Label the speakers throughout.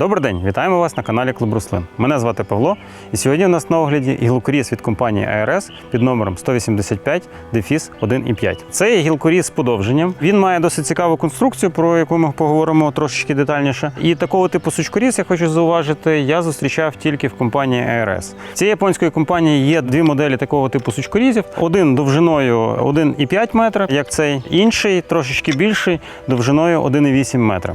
Speaker 1: день! Вітаємо вас на каналі Клуб Руслин. Мене звати Павло, і сьогодні у нас на огляді гілкоріз від компанії ARS під номером 185 дефіс 1,5. Це є гілкоріз з подовженням. Він має досить цікаву конструкцію, про яку ми поговоримо трошечки детальніше. І такого типу сучкоріз, я хочу зауважити, я зустрічав тільки в компанії ARS. Цієї японської компанії є дві моделі такого типу сучкорізів: один довжиною 1,5 метра, як цей, інший трошечки більший, довжиною 1,8 метра.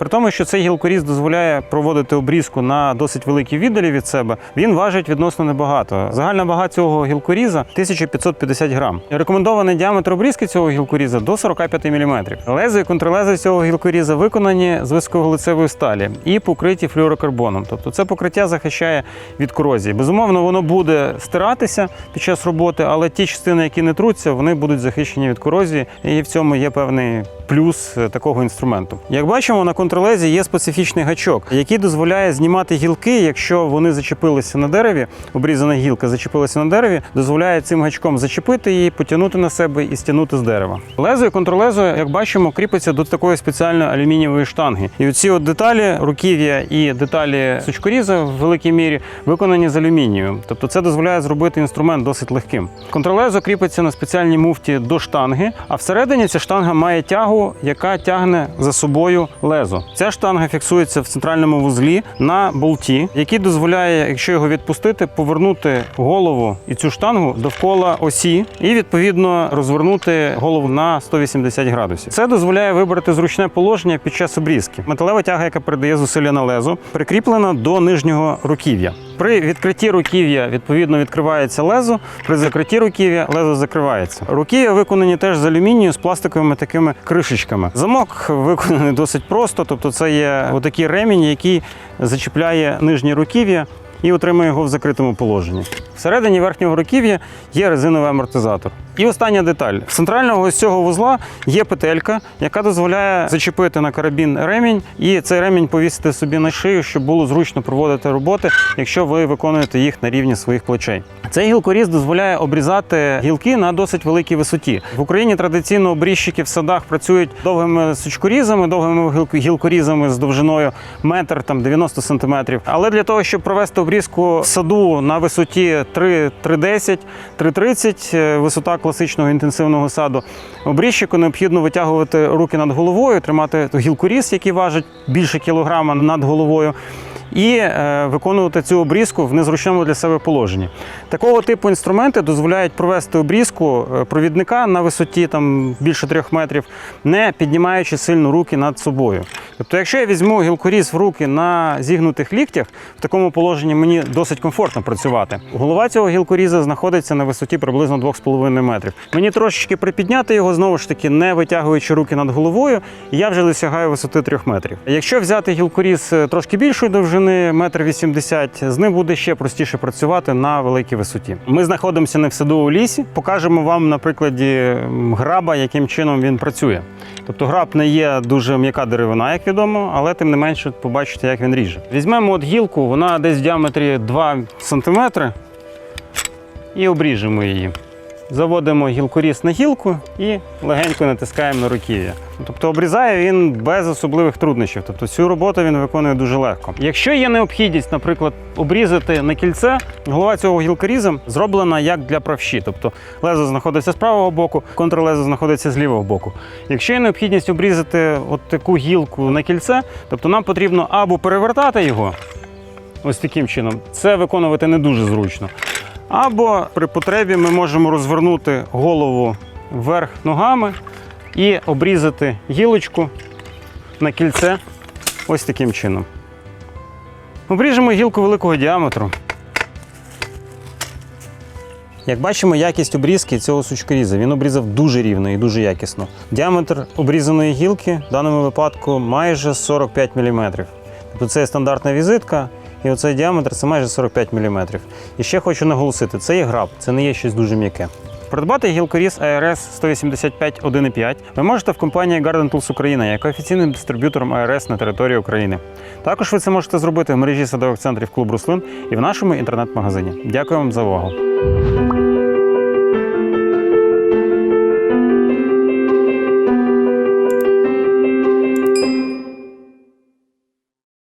Speaker 1: При тому, що цей гілкоріз дозволяє проводити обрізку на досить великій віддалі від себе, він важить відносно небагато. Загальна вага цього гілкоріза 1550 грам. Рекомендований діаметр обрізки цього гілкоріза до 45 мм. Лезо і контрлезо цього гілкоріза виконані з високоглицевої сталі і покриті флюорокарбоном. Тобто це покриття захищає від корозії. Безумовно, воно буде стиратися під час роботи, але ті частини, які не труться, вони будуть захищені від корозії, і в цьому є певний плюс е, такого інструменту. Як бачимо, на контролезі є специфічний гачок, який дозволяє знімати гілки, якщо вони зачепилися на дереві, обрізана гілка зачепилася на дереві, дозволяє цим гачком зачепити її, потягнути на себе і стягнути з дерева. Лезо і контролезо, як бачимо, кріпиться до такої спеціальної алюмінієвої штанги. І оці от деталі, руків'я і деталі сучкоріза в великій мірі виконані з алюмінію. Тобто це дозволяє зробити інструмент досить легким. Контролезо кріпиться на спеціальній муфті до штанги, а всередині ця штанга має тягу, яка тягне за собою лезо. Ця штанга фіксується в центральному вузлі на болті, який дозволяє, якщо його відпустити, повернути голову і цю штангу довкола осі, і відповідно розвернути голову на 180 градусів. Це дозволяє вибрати зручне положення під час обрізки. Металева тяга, яка передає зусилля на лезо, прикріплена до нижнього руків'я. При відкритті руків'я відповідно відкривається лезо. При закритті руків'я лезо закривається. Руків'я виконані теж з алюмінію з пластиковими такими кришечками. Замок виконаний досить просто, тобто це є отакий ремінь, який зачіпляє нижні руків'я і отримує його в закритому положенні. Всередині верхнього руків'я є резиновий амортизатор. І остання деталь. З центрального ось цього вузла є петелька, яка дозволяє зачепити на карабін ремінь, і цей ремінь повісити собі на шию, щоб було зручно проводити роботи, якщо ви виконуєте їх на рівні своїх плечей. Цей гілкоріз дозволяє обрізати гілки на досить великій висоті. В Україні традиційно обрізчики в садах працюють довгими сучкорізами, довгими гілк- гілкорізами з довжиною метр там 90 сантиметрів. Але для того, щоб провести обрізку саду на висоті 3, 3,10, 3,30, е, висота класичного інтенсивного саду, обрізчику необхідно витягувати руки над головою, тримати гілкоріз, який важить більше кілограма над головою. І е, виконувати цю обрізку в незручному для себе положенні. Такого типу інструменти дозволяють провести обрізку е, провідника на висоті там, більше трьох метрів, не піднімаючи сильно руки над собою. Тобто, якщо я візьму гілкоріз в руки на зігнутих ліктях, в такому положенні мені досить комфортно працювати. Голова цього гілкоріза знаходиться на висоті приблизно 2,5 метрів. Мені трошечки припідняти його знову ж таки, не витягуючи руки над головою, я вже досягаю висоти 3 метрів. Якщо взяти гілкоріз е, трошки більшої довжини, метр вісімдесят, з ним буде ще простіше працювати на великій висоті. Ми знаходимося не в саду у лісі. Покажемо вам на прикладі граба, яким чином він працює. Тобто граб не є дуже м'яка деревина, як відомо, але тим не менше побачите, як він ріже. Візьмемо от гілку, вона десь в діаметрі 2 см і обріжемо її. Заводимо гілкоріз на гілку і легенько натискаємо на руків'я. Тобто обрізає він без особливих труднощів. Тобто цю роботу він виконує дуже легко. Якщо є необхідність, наприклад, обрізати на кільце, голова цього гілкоріза зроблена як для правші. Тобто лезо знаходиться з правого боку, контрлезо знаходиться з лівого боку. Якщо є необхідність обрізати от таку гілку на кільце, тобто нам потрібно або перевертати його ось таким чином, це виконувати не дуже зручно. Або при потребі ми можемо розвернути голову вверх ногами і обрізати гілочку на кільце ось таким чином. Обріжемо гілку великого діаметру. Як бачимо, якість обрізки цього сучкоріза він обрізав дуже рівно і дуже якісно. Діаметр обрізаної гілки в даному випадку майже 45 мм. Тобто це стандартна візитка, і оцей діаметр це майже 45 мм. І ще хочу наголосити, це є граб, це не є щось дуже м'яке. Придбати гілкоріз ARS 185 1.5 ви можете в компанії Garden Tools Україна, яка офіційним дистриб'ютором ARS на території України. Також ви це можете зробити в мережі садових центрів клуб Руслин і в нашому інтернет-магазині. Дякую вам за увагу.